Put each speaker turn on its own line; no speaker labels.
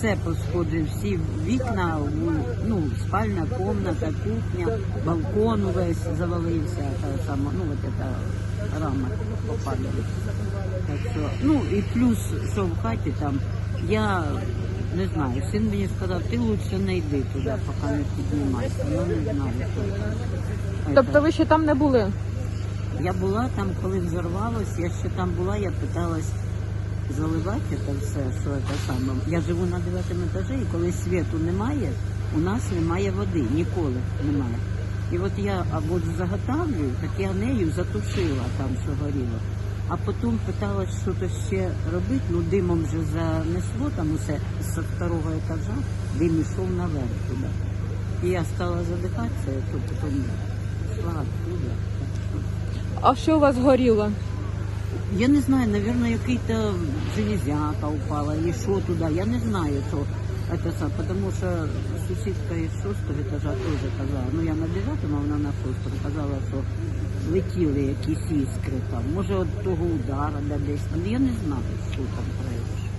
все посходить, всі вікна, ну, спальня, комната, кухня, балкон весь завалився, та сама, ну, от ця рама попадала. Так що, ну, і плюс, що в хаті там, я не знаю, син мені сказав, ти лучше не йди туди, поки не піднімайся. Ну, не знаю. що.
Тобто ви ще там не були?
Я була там, коли взорвалось, я ще там була, я питалась заливати це все, що це саме. Я живу на дев'ятому етажі, і коли світу немає, у нас немає води, ніколи немає. І от я або заготавлюю, так я нею затушила там, що горіло. А потім питалась, що то ще робити, ну димом вже занесло там усе з второго етажа, дим ішов наверх туди. І я стала задихатися, то потім йшла що
А що у вас горіло?
Я не знаю, наверное, який-то железяка упала или что туда. Я не знаю, что это сам, потому что сусідка із шостого етажа теж казала. Ну я на дев'ятому, а вона на шостому казала, що летіли якісь іскри там. Може від того удара да десь. там. я не знаю, що там произошло.